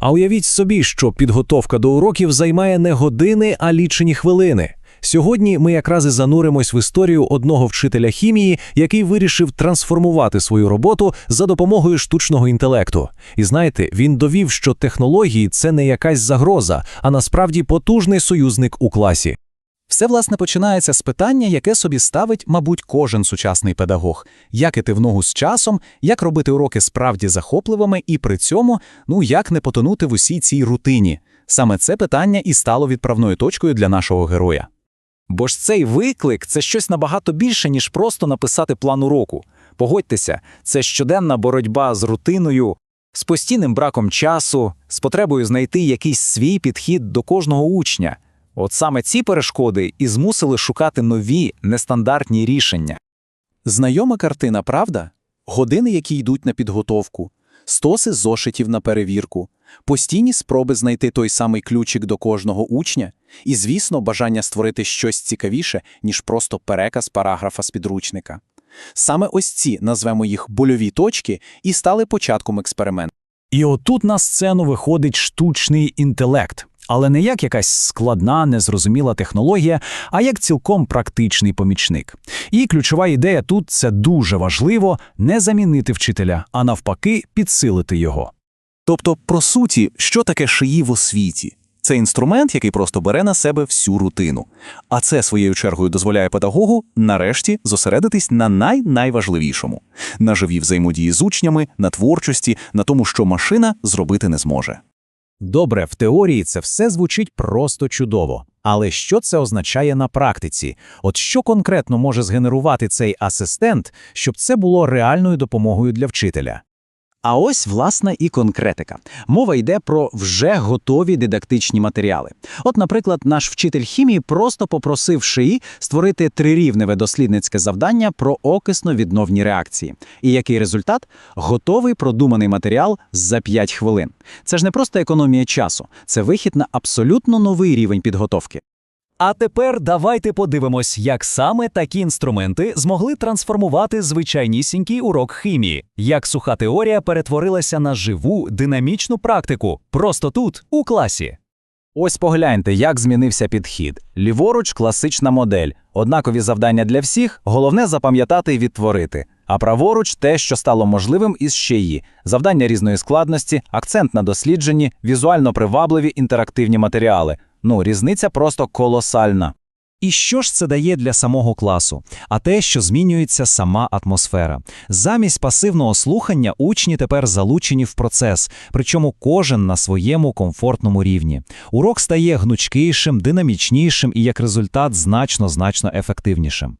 А уявіть собі, що підготовка до уроків займає не години, а лічені хвилини. Сьогодні ми якраз і зануримось в історію одного вчителя хімії, який вирішив трансформувати свою роботу за допомогою штучного інтелекту. І знаєте, він довів, що технології це не якась загроза, а насправді потужний союзник у класі. Все, власне, починається з питання, яке собі ставить, мабуть, кожен сучасний педагог. Як іти в ногу з часом, як робити уроки справді захопливими і при цьому, ну, як не потонути в усій цій рутині. Саме це питання і стало відправною точкою для нашого героя. Бо ж цей виклик це щось набагато більше, ніж просто написати план уроку. Погодьтеся, це щоденна боротьба з рутиною, з постійним браком часу, з потребою знайти якийсь свій підхід до кожного учня. От саме ці перешкоди і змусили шукати нові нестандартні рішення. Знайома картина, правда? Години, які йдуть на підготовку, стоси зошитів на перевірку, постійні спроби знайти той самий ключик до кожного учня, і, звісно, бажання створити щось цікавіше, ніж просто переказ параграфа з підручника. Саме ось ці, назвемо їх больові точки, і стали початком експерименту. І отут на сцену виходить штучний інтелект, але не як якась складна, незрозуміла технологія, а як цілком практичний помічник. І ключова ідея тут це дуже важливо не замінити вчителя, а навпаки, підсилити його. Тобто, по суті, що таке шиї в освіті? Це інструмент, який просто бере на себе всю рутину. А це своєю чергою дозволяє педагогу нарешті зосередитись на най-найважливішому – на живій взаємодії з учнями, на творчості, на тому, що машина зробити не зможе. Добре, в теорії це все звучить просто чудово. Але що це означає на практиці? От що конкретно може згенерувати цей асистент, щоб це було реальною допомогою для вчителя? А ось, власне, і конкретика. Мова йде про вже готові дидактичні матеріали. От, наприклад, наш вчитель хімії просто попросив ШИІ створити трирівневе дослідницьке завдання про окисно-відновні реакції. І який результат? Готовий продуманий матеріал за 5 хвилин. Це ж не просто економія часу, це вихід на абсолютно новий рівень підготовки. А тепер давайте подивимось, як саме такі інструменти змогли трансформувати звичайнісінький урок хімії, як суха теорія перетворилася на живу динамічну практику, просто тут, у класі. Ось погляньте, як змінився підхід. Ліворуч класична модель, однакові завдання для всіх, головне запам'ятати і відтворити. А праворуч те, що стало можливим із ще її. Завдання різної складності, акцент на дослідженні, візуально привабливі інтерактивні матеріали. Ну, різниця просто колосальна. І що ж це дає для самого класу? А те, що змінюється сама атмосфера. Замість пасивного слухання учні тепер залучені в процес, причому кожен на своєму комфортному рівні. Урок стає гнучкішим, динамічнішим і як результат значно-значно ефективнішим.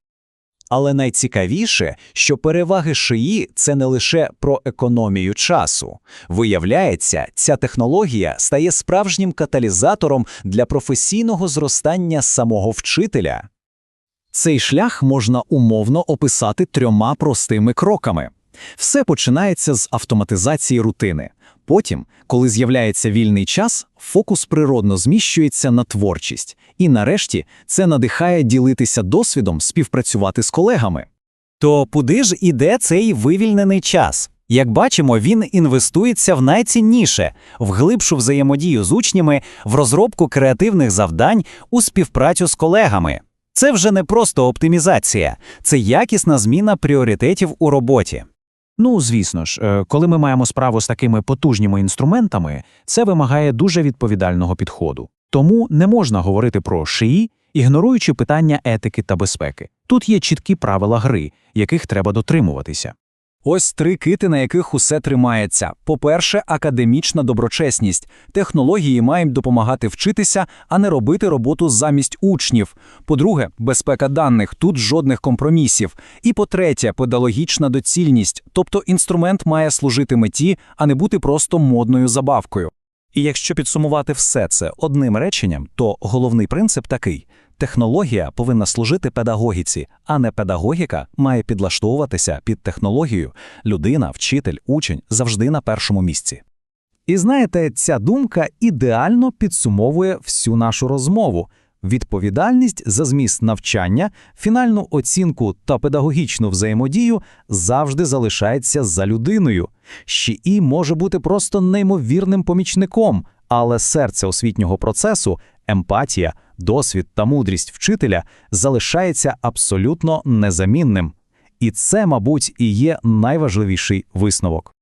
Але найцікавіше, що переваги шиї – це не лише про економію часу. Виявляється, ця технологія стає справжнім каталізатором для професійного зростання самого вчителя. Цей шлях можна умовно описати трьома простими кроками. Все починається з автоматизації рутини. Потім, коли з'являється вільний час, фокус природно зміщується на творчість. І нарешті це надихає ділитися досвідом, співпрацювати з колегами. То куди ж іде цей вивільнений час? Як бачимо, він інвестується в найцінніше в глибшу взаємодію з учнями, в розробку креативних завдань, у співпрацю з колегами. Це вже не просто оптимізація, це якісна зміна пріоритетів у роботі. Ну, звісно ж, е, коли ми маємо справу з такими потужніми інструментами, це вимагає дуже відповідального підходу. Тому не можна говорити про шиї, ігноруючи питання етики та безпеки. Тут є чіткі правила гри, яких треба дотримуватися. Ось три кити, на яких усе тримається. По-перше, академічна доброчесність. Технології мають допомагати вчитися, а не робити роботу замість учнів. По-друге, безпека даних, тут жодних компромісів. І по-третє, педагогічна доцільність, тобто інструмент має служити меті, а не бути просто модною забавкою. І якщо підсумувати все це одним реченням, то головний принцип такий: технологія повинна служити педагогіці, а не педагогіка має підлаштовуватися під технологію. Людина, вчитель, учень завжди на першому місці. І знаєте, ця думка ідеально підсумовує всю нашу розмову. Відповідальність за зміст навчання, фінальну оцінку та педагогічну взаємодію завжди залишається за людиною. Ще і може бути просто неймовірним помічником, але серце освітнього процесу, емпатія, досвід та мудрість вчителя залишається абсолютно незамінним. І це, мабуть, і є найважливіший висновок.